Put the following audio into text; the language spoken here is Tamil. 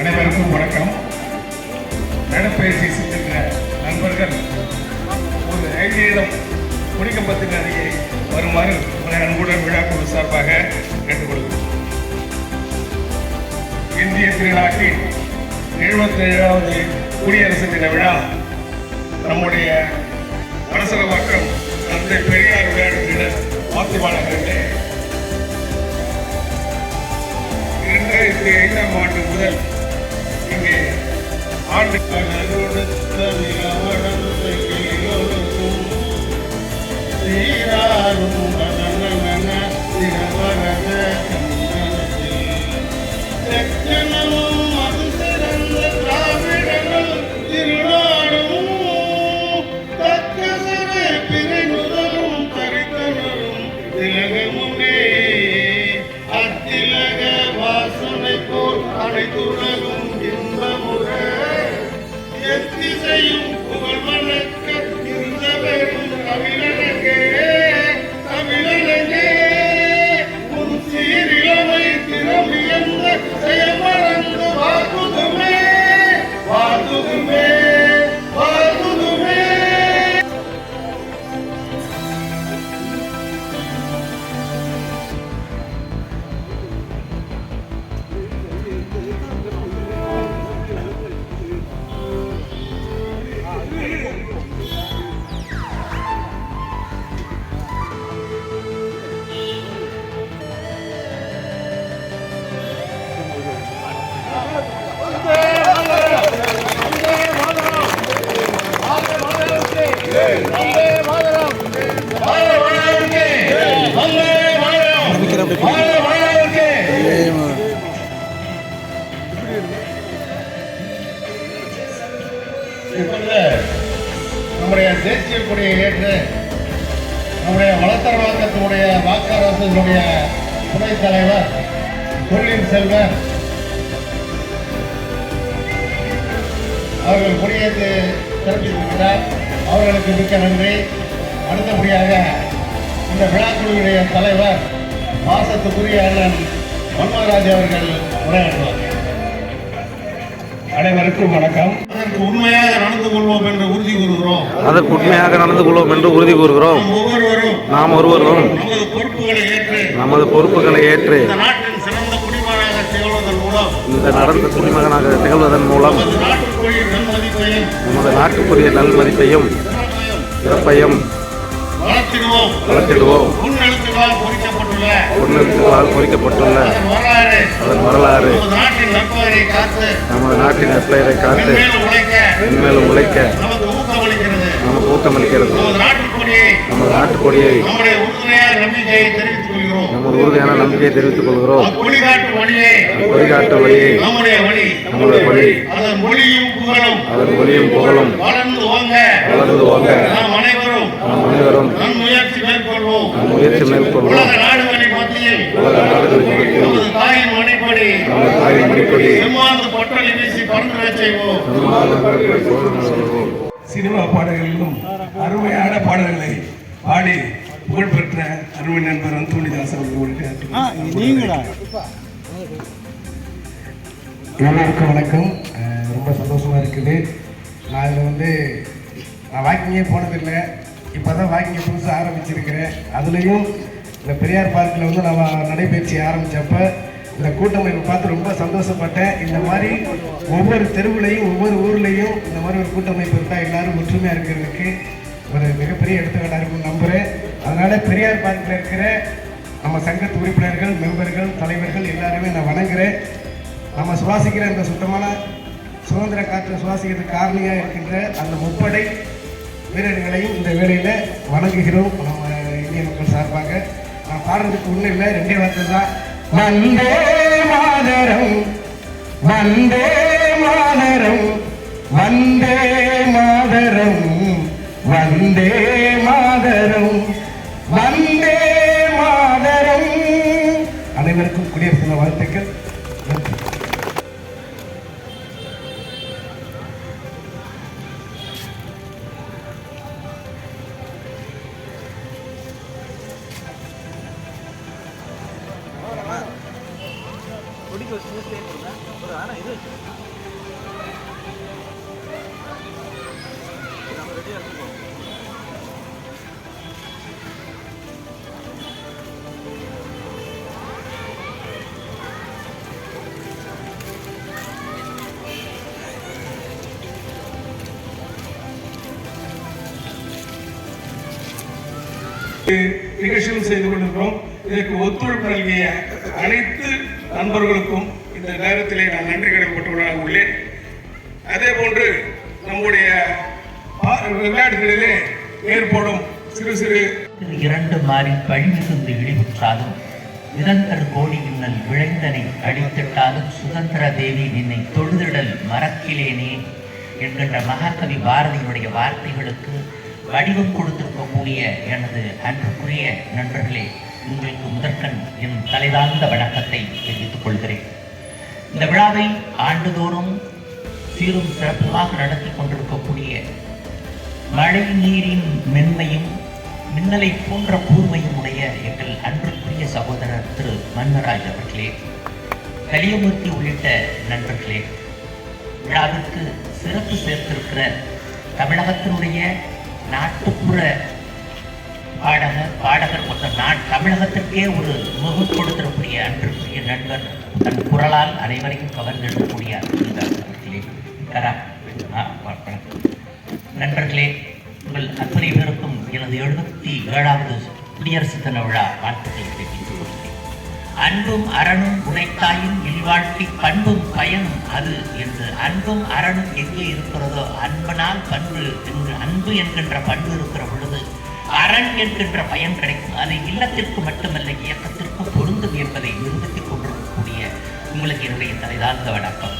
அனைவருக்கும் வணக்கம். நடைப்பயிற்சி செஞ்சிருக்கிற நண்பர்கள் ஒரு ஐந்து குடிக்கப்பத்தின் அருகே வருமாறு உங்களை அன்புடன் விழாக்குழு சார்பாக கேட்டுக்கொள்கிறோம். இந்திய திருநாட்டின் எழுபத்தி ஏழாவது குடியரசு தின விழா நம்முடைய அரசரவாக்கம் தந்தை பெரியார் விளையாடுகிற பாத்திமா இரண்டாயிரத்தி ஐந்தாம் ஆண்டு முதல் இங்கே ஆண்டு அத்திலக இப்பொழுது நம்முடைய தேசிய கொடியை ஏற்று நம்முடைய வளத்தரவாக்கத்தினுடைய வாக்காளர்களுடைய துணைத் தலைவர் பொருளின் செல்வர் அவர்கள் கொடியேற்று சிறப்பித்திருக்கிறார் அவர்களுக்கு மிக்க நன்றி. அடுத்தபடியாக இந்த விழாக்குழுவினுடைய தலைவர் மாசத்துக்குரிய அண்ணன் மன்மராஜ் அவர்கள் உரையாற்றுவார். அனைவருக்கும் வணக்கம். உண்மையாக நடந்து கொள்வோம் என்று உறுதி கூறுகிறோம். அதற்கு உண்மையாக நடந்து கொள்வோம் என்று உறுதி கூறுகிறோம். நாம் ஒவ்வொருவரும் நாம் ஒருவரும் நமது பொறுப்புகளை ஏற்று நமது பொறுப்புகளை ஏற்று இந்த நாட்டின் சிறந்த குடிமகனாக திகழ்வதன் மூலம் இந்த நடந்த குடிமகனாக திகழ்வதன் மூலம் நமது நாட்டுக்குரிய நல்மதிப்பையும் சிறப்பையும் வளர்த்திடுவோம். வளர்த்திடுவோம். முன்னெழுத்துகளால் பொறிக்கப்பட்டுள்ள அதன் வரலாறு. நமது நாட்டின் நற்பெயரை காத்து மென்மேலும் உழைக்க நமக்கு ஊக்கமளிக்கிறது. நமது நாட்டுக்குடியை நமது உறுதியான நம்பிக்கையை தெரிவித்துக் கொள்கிறோம். வழிகாட்டு வழியை நம்முடைய வழி. அதன் மொழியும் புகழும். வளர்ந்து வாங்க. நாம் அனைவரும் முயற்சி மேற்கொள்வோம். மத்தியில் நமது தாயின் மணிப்படி. வீசி பறந்து செய்வோம். சினிமா பாடல்களிலும் அருமையான பாடல்களை பாடி புகழ்பெற்ற அருமை நண்பர் அந்தோணிதாஸ் அவர்களுடைய எல்லாருக்கும் வணக்கம். அஹ் ரொம்ப சந்தோஷமாக இருக்குது. நான் இதில் வந்து நான் வாக்கிங்கே போனதில்லை. இப்போ தான் வாக்கிங்க புதுசாக ஆரம்பிச்சிருக்கிறேன். அதுலேயும் இந்த பெரியார் பார்க்கில் வந்து நம்ம நடைபயிற்சி ஆரம்பித்தப்ப இந்த கூட்டமைப்பு பார்த்து ரொம்ப சந்தோஷப்பட்டேன். இந்த மாதிரி ஒவ்வொரு தெருவுலையும் ஒவ்வொரு ஊர்லேயும் இந்த மாதிரி ஒரு கூட்டமைப்பு இருந்தால் எல்லோரும் ஒற்றுமையாக இருக்கிறதுக்கு ஒரு மிகப்பெரிய எடுத்துக்காட்டாக இருக்கும்னு நம்புகிறேன் அதனால் பெரியார் பார்க்கில் இருக்கிற நம்ம சங்கத்து உறுப்பினர்கள் மெம்பர்கள் தலைவர்கள் எல்லாருமே நான் வணங்குறேன். நம்ம சுவாசிக்கிற இந்த சுத்தமான சுதந்திர காற்றை சுவாசிக்கிறதுக்கு காரணியாக இருக்கின்ற அந்த முப்படை வீரர்களையும் இந்த வேலையில் வணங்குகிறோம். நம்ம இந்திய மக்கள் சார்பாக. பாடுறதுக்கு ஒன்றும் இல்லை ரெண்டே வார்த்தை தான். வந்தே மாதரம் வந்தே மாதரம் வந்தே மாதரம் வந்தே மாதரம் வந்தே மாதரம். அனைவருக்கும் குடியரசு வாழ்த்துக்கள். கொடிக்கு ஒரு சின்ன ஸ்டே கொடுங்க ஒரு ஆனால் இது வச்சுருங்க நம்ம ரெடியாக இருக்கோம் நிகழ்ச்சிகள் செய்து கொண்டிருக்கிறோம். இதற்கு ஒத்துழைப்பு நல்கிய அனைத்து நண்பர்களுக்கும் இந்த நேரத்திலே நான் நன்றி கடன்பட்டுள்ளதாக உள்ளேன். அதே போன்று நம்முடைய விளையாட்டுகளிலே ஏற்படும் சிறு சிறு இரண்டு மாறி பழிமிகுந்து இழிவுற்றாலும் நிரந்தர கோடி மின்னல் விளைந்தனை அடித்திட்டாலும் சுதந்திர தேவி நின்னை தொழுதிடல் மறக்கிலேனே என்கின்ற மகாகவி பாரதியினுடைய வார்த்தைகளுக்கு வடிவம் கொடுத்திருக்கக்கூடிய எனது அன்புக்குரிய நண்பர்களே உங்களுக்கு முதற்கண் என் தலைதாழ்ந்த வணக்கத்தை தெரிவித்துக் கொள்கிறேன். இந்த விழாவை ஆண்டுதோறும் சீரும் சிறப்புமாக நடத்தி கொண்டிருக்கக்கூடிய மழை நீரின் மென்மையும் மின்னலை போன்ற கூர்மையும் உடைய எங்கள் அன்புக்குரிய சகோதரர் திரு மன்மராஜ் அவர்களே கலியமூர்த்தி உள்ளிட்ட நண்பர்களே விழாவிற்கு சிறப்பு சேர்த்திருக்கிற தமிழகத்தினுடைய நாட்டுப்புற பாடகர் பாடகர் மொத்த நான் தமிழகத்திற்கே ஒரு முகம் கொடுத்திருக்கூடிய அன்பிற்குரிய நண்பர் தன் குரலால் அனைவரையும் கவர்ந்தெடுக்கக்கூடிய நண்பர்களே கரா நண்பர்களே உங்கள் அத்தனை பேருக்கும் எனது எழுபத்தி ஏழாவது குடியரசு தின விழா வாழ்த்துக்களை தெரிவித்துக் கொள்கிறேன். அன்பும் அரணும் உழைத்தாயும் இல்வாழ்த்தி பண்பும் பயனும் அது. என்று அன்பும் அரணும் எங்கே இருக்கிறதோ அன்பனால் பண்பு என்று அன்பு என்கின்ற பண்பு அரண் என்கின்ற பயன் கிடைக்கும். அது இல்லத்திற்கு மட்டுமல்ல இயக்கத்திற்கும் பொருந்தும் என்பதை நிரூபித்துக் கொண்டிருக்கக்கூடிய உங்களுக்கு என்னுடைய தலைதாழ்ந்த வணக்கம்.